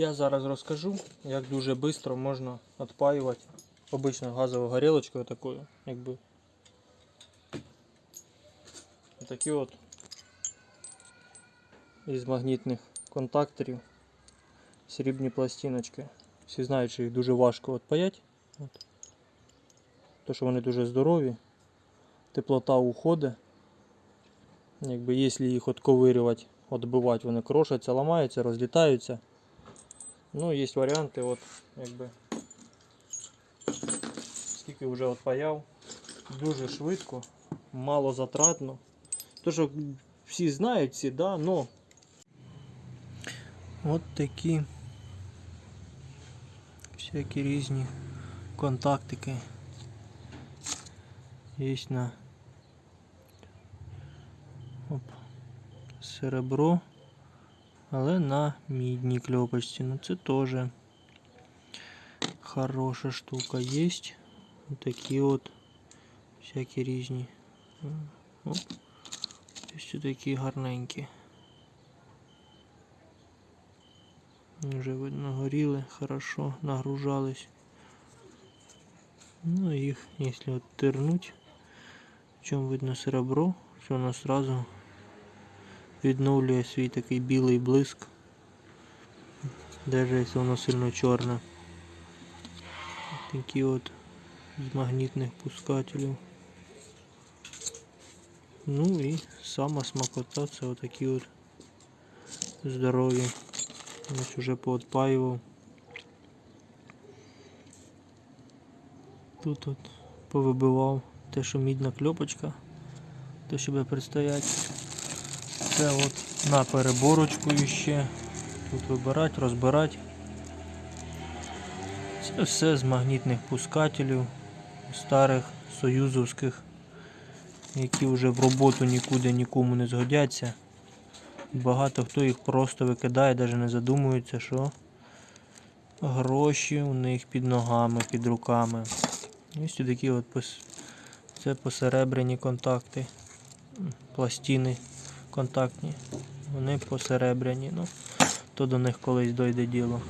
Я зараз розкажу, як дуже швидко можна відпаювати обичною газовою горілочкою такою, якби. Такі от із магнітних контакторів срібні пластиночки. Всі знають, що їх дуже важко відпаяти. От. Що вони дуже здорові, теплота уходить. Якби, якщо їх отковирювати, відбивати, вони крошаться, ламаються, розлітаються. Ну, є варіанти, от, якби, скільки вже отпаяв, дуже швидко, мало затратно. То, що всі знають, всі, да, но от такі всякі різні контактики є на Оп. серебро, Але на мідній кльопочці. Ну це теж хороша штука. Є такі от всякі різні. Оп. Ось такі гарненькі. Вже видно горіли, хорошо нагружались. Ну їх, якщо оттернуть, в чому видно серебро, що воно сразу відновлює свій такий білий блиск. Якщо воно сильно чорне. Такі от з магнітних пускателів. Ну і сама смакота це отакі от здорові. Ось уже поотпаював. Тут от повибивав те, що мідна кльопочка, те, що буде предстоять. Це от на переборочку ще. Тут вибирати, розбирати. Це все з магнітних пускателів, старих союзовських, які вже в роботу нікуди нікому не згодяться. Багато хто їх просто викидає, навіть не задумується, що гроші у них під ногами, під руками. Ось такі от це посеребряні контакти, пластини контактні. Вони посеребряні. Ну, то до них колись дойде діло.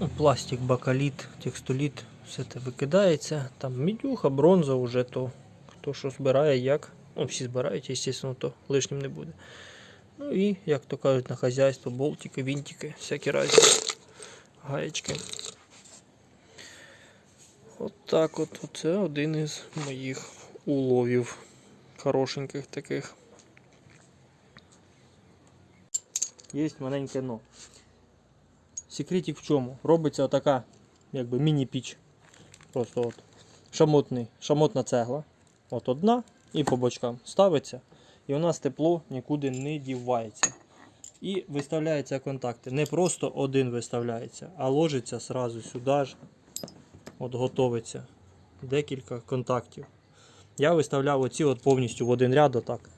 Ну, Пластик, бакаліт, текстоліт, все це викидається. Там мідюха, бронза вже то. Хто що збирає, як. Ну, всі збирають, звісно, то лишнім не буде. Ну і, як то кажуть, на хазяйство, болтики, вінтики, всякі разні гаєчки. От так от. Це один із моїх уловів. Хорошеньких таких. Є маленьке но. Секретик в чому? Робиться отака, якби міні-піч. Просто от шамотний, шамотна цегла. От одна і по бочкам ставиться. І у нас тепло нікуди не дівається. І виставляються контакти. Не просто один виставляється, а ложиться сразу сюди ж. От готовиться. Декілька контактів. Я виставляв оці от повністю в один ряд отак.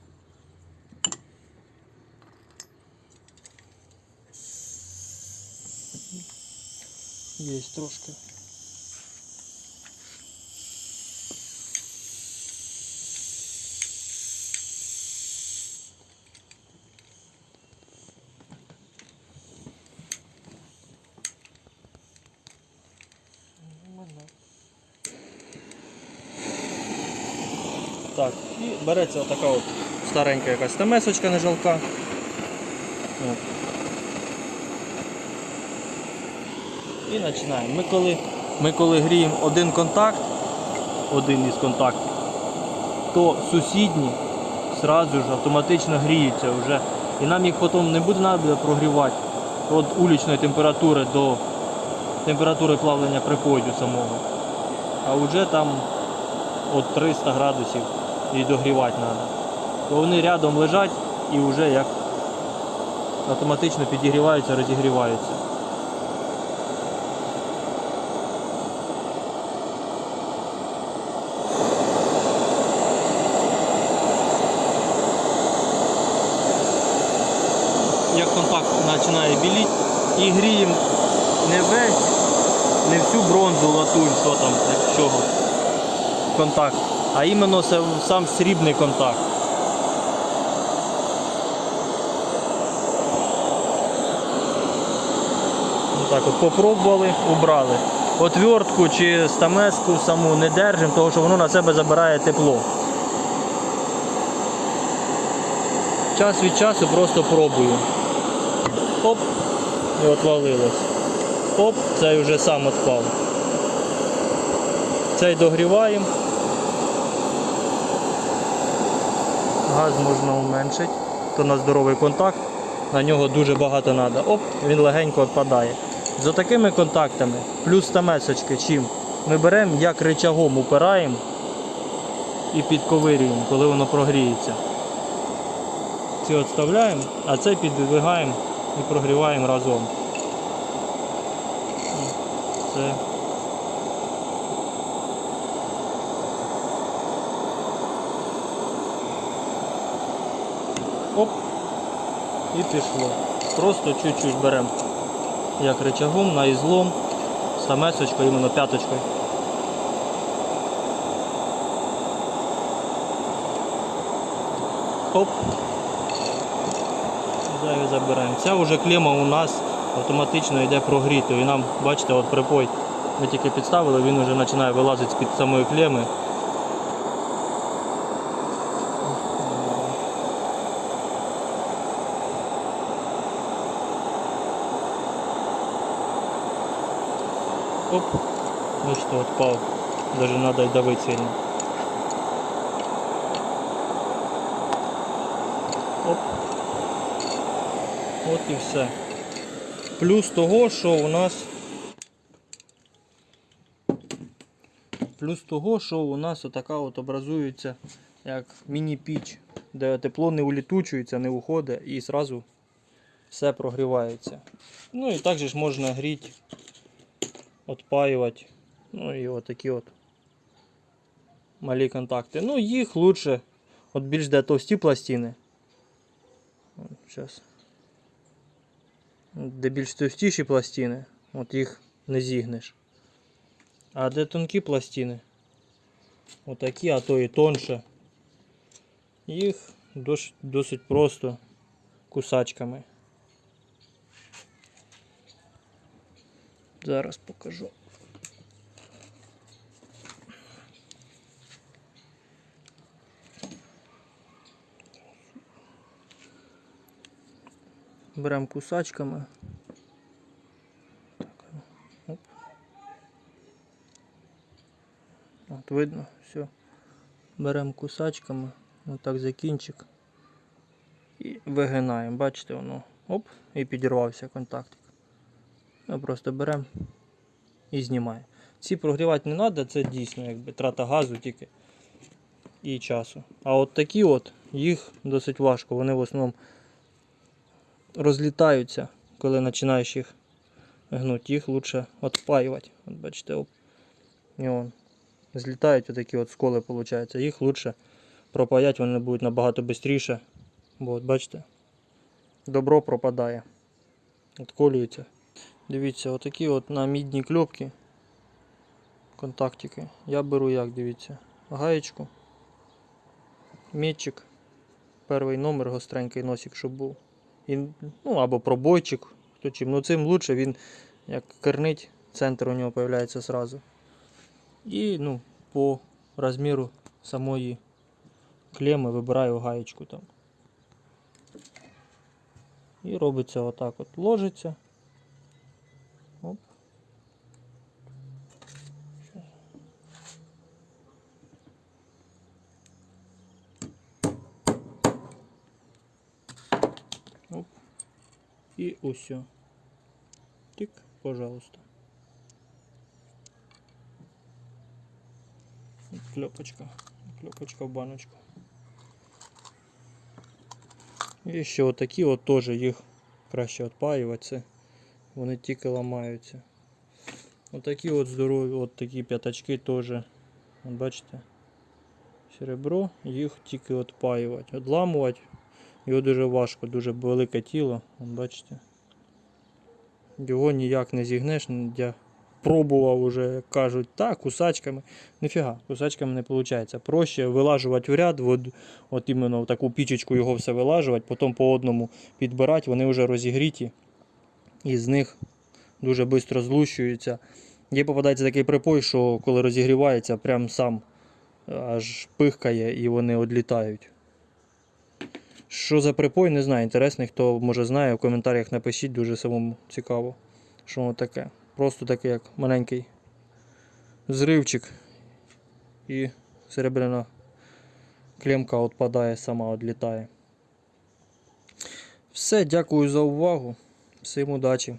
Є трошки. Так, і береться така от старенька якась темесочка не жалка. От. І починаємо. Ми коли, ми коли гріємо один контакт, один із контактів, то сусідні сразу ж автоматично гріються вже. І нам їх потім не буде треба прогрівати від улічної температури до температури плавлення приходу самого. А вже там от 300 градусів і догрівати треба. То вони рядом лежать і вже як автоматично підігріваються, розігріваються. Як контакт починає біліти і гріємо не весь, не всю бронзу, латунь, що там, з чого контакт, а іменно сам срібний контакт. Отак от попробували, убрали. Отвертку чи стамеску саму не держимо, тому що воно на себе забирає тепло. Час від часу просто пробую. Оп, і отвалилось. Оп, цей вже сам відпав. Цей догріваємо. Газ можна уменшити, то на здоровий контакт, на нього дуже багато треба. Оп, він легенько відпадає. З такими контактами, плюс стамесочки, чим ми беремо, як рычагом упираємо і підковирюємо, коли воно прогріється. Ці відставляємо, а цей підвигаємо і прогріваємо разом. Це Оп. І пішло. Просто чуть-чуть беремо як рычагом на ізлом, стамесочкою, іменно п'яточкою. Оп. Зараз забираємо. Ця вже клема у нас автоматично йде прогрітою. І нам, бачите, от припой ми тільки підставили, він вже починає вилазити з-під самої клеми. Оп. Ну что, отпал. Даже надо и давить сильно. Оп. От і все. Плюс того, що у нас. Плюс того, що у нас отака от образується як міні-піч, де тепло не улітучується, не уходить і зразу все прогрівається. Ну і також можна гріти отпаювати. Ну і отакі от малі контакти. Ну, їх лучше, от більш де товсті пластини. Зараз. Де більш товстіші пластини, от їх не зігнеш. А де тонкі пластини, отакі, а то і тонше, їх досить просто кусачками. Зараз покажу. Беремо кусачками. Так, оп. От видно, все. Беремо кусачками, отак за кінчик і вигинаємо. Бачите, воно оп, і підірвався контактик. Ми просто беремо і знімаємо. Ці прогрівати не треба, це дійсно якби трата газу тільки і часу. А от такі от, їх досить важко. Вони в основному розлітаються, коли починаєш їх гнути. Їх краще відпаювати. От бачите, оп. І он. Злітають отакі от сколи, виходить. Їх краще пропаять, вони будуть набагато швидше. Бо от бачите, добро пропадає. Отколюється. Дивіться, отакі от на мідні кльопки. Контактики. Я беру як, дивіться, гаєчку, мітчик, перший номер гостренький носик, щоб був. І, ну, або пробойчик, хто чим. Ну цим лучше він як кернить, центр у нього з'являється сразу. І ну, по розміру самої клеми вибираю гаєчку там. І робиться отак от. Ложиться. Оп. І усьо. Тик, пожалуйста. Клепочка. Клепочка в баночку. І ще отакі от теж їх краще відпаювати. Це вони тільки ламаються. Отакі от здорові, от такі п'ятачки теж. От бачите? Серебро, їх тільки відпаювати. Відламувати. Його дуже важко, дуже велике тіло. Бачите. Його ніяк не зігнеш. Я пробував уже, як кажуть, так, кусачками. Ніфіга, кусачками не виходить. Проще вилажувати в ряд, от, от іменно в таку пічечку його все вилажувати, потім по одному підбирати, вони вже розігріті. І з них дуже швидко злущуються. Є попадається такий припой, що коли розігрівається, прям сам аж пихкає і вони відлітають. Що за припой, не знаю. Інтересний, хто може знає, в коментарях напишіть, дуже самому цікаво, що воно таке. Просто таке, як маленький зривчик і серебряна клемка відпадає, сама відлітає. Все, дякую за увагу. Всім удачі!